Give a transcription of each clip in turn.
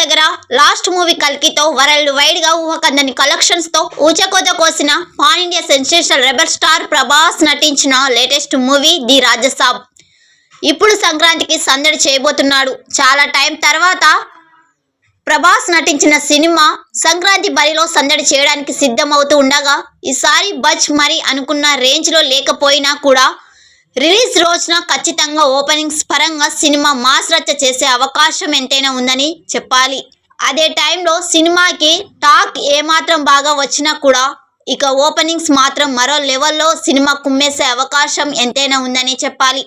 దగ్గర last movie కల్కితో world వైడ్గా ఊహకందని కలెక్షన్స్తో ఊచకోత కోసిన pan India sensational rebel star Prabhas నటించిన లేటెస్ట్ మూవీ ది రాజసాబ్. ఇప్పుడు సంక్రాంతికి సందడి చేయబోతున్నాడు. చాలా టైం తర్వాత ప్రభాస్ నటించిన సినిమా సంక్రాంతి బరిలో సందడి చేయడానికి సిద్ధమవుతూ ఉండగా ఈసారి బజ్ మరి అనుకున్న రేంజ్లో లేకపోయినా కూడా రిలీజ్ రోజున ఖచ్చితంగా ఓపెనింగ్స్ పరంగా సినిమా మాస్ రచ్చ చేసే అవకాశం ఎంతైనా ఉందని చెప్పాలి. అదే టైంలో సినిమాకి టాక్ ఏమాత్రం బాగా వచ్చినా కూడా ఇక ఓపెనింగ్స్ మాత్రం మరో లెవెల్లో సినిమా కుమ్మేసే అవకాశం ఎంతైనా ఉందని చెప్పాలి.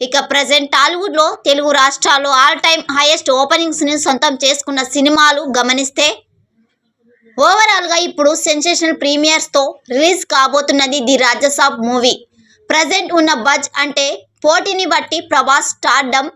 ఇక ప్రజెంట్ టాలీవుడ్లో తెలుగు రాష్ట్రాల్లో ఆల్ టైమ్ హైయెస్ట్ ఓపెనింగ్స్ని సొంతం చేసుకున్న సినిమాలు గమనిస్తే ఓవరాల్గా ఇప్పుడు సెన్సేషనల్ ప్రీమియర్స్తో రిలీజ్ కాబోతున్నది ది రాజసాబ్ మూవీ. ప్రజెంట్ ఉన్న బజ్ అంటే పోటీని బట్టి ప్రభాస్ స్టార్డమ్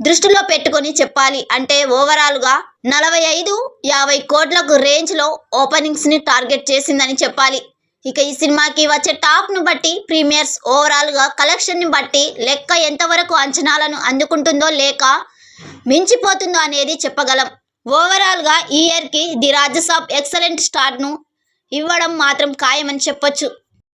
దృష్టిలో పెట్టుకొని చెప్పాలి. అంటే ఓవరాల్గా నలభై ఐదు యాభై కోట్లకు రేంజ్లో ఓపెనింగ్స్ని టార్గెట్ చేసిందని చెప్పాలి. ఇక ఈ సినిమాకి వచ్చే టాప్ను బట్టి ప్రీమియర్స్ ఓవరాల్గా కలెక్షన్ని బట్టి లెక్క ఎంతవరకు అంచనాలను అందుకుంటుందో లేక మించిపోతుందో అనేది చెప్పగలం. ఓవరాల్గా ఈ ఇయర్కి ది రాజసాబ్ ఎక్సలెంట్ స్టార్ట్ను ఇవ్వడం మాత్రం ఖాయమని చెప్పొచ్చు.